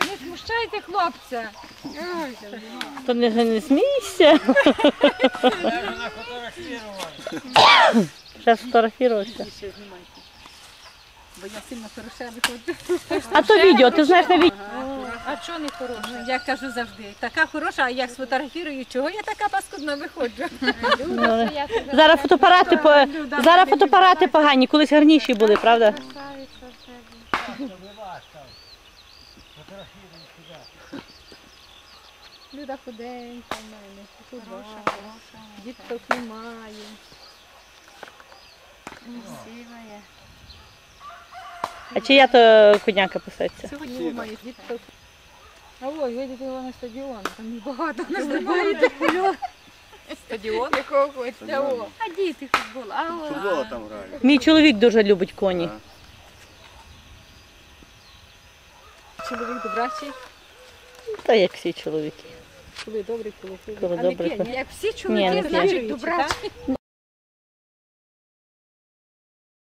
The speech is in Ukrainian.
Не смущайте хлопця. То не, не смійся. Зараз фотографувався. Бо я сильно хороша виходжу. А то відео, ти знаєш на відео. А чого не хороше? Я кажу завжди, така хороша, а як сфотографірую, чого я така паскудна виходжу? Ну, Зараз фотоапарати по зараз фотоапарати погані, колись гарніші були, правда? Люда худенька в мене, хороша, хороша. Діток немає. Красивая. А чи я то коняка писаться? Сьогодні немає діток. А ой, видите його на стадіон. Там їх багато не Знімаєте Стадіон? Якого хочете? А діти футбол. А. Футбол там грають. Мій чоловік дуже любить коні. Чоловік добрачий. Та як всі чоловіки. Коли добрий, коли Коли А не добре. як всі Ні, не чоловіки, значить добрачий.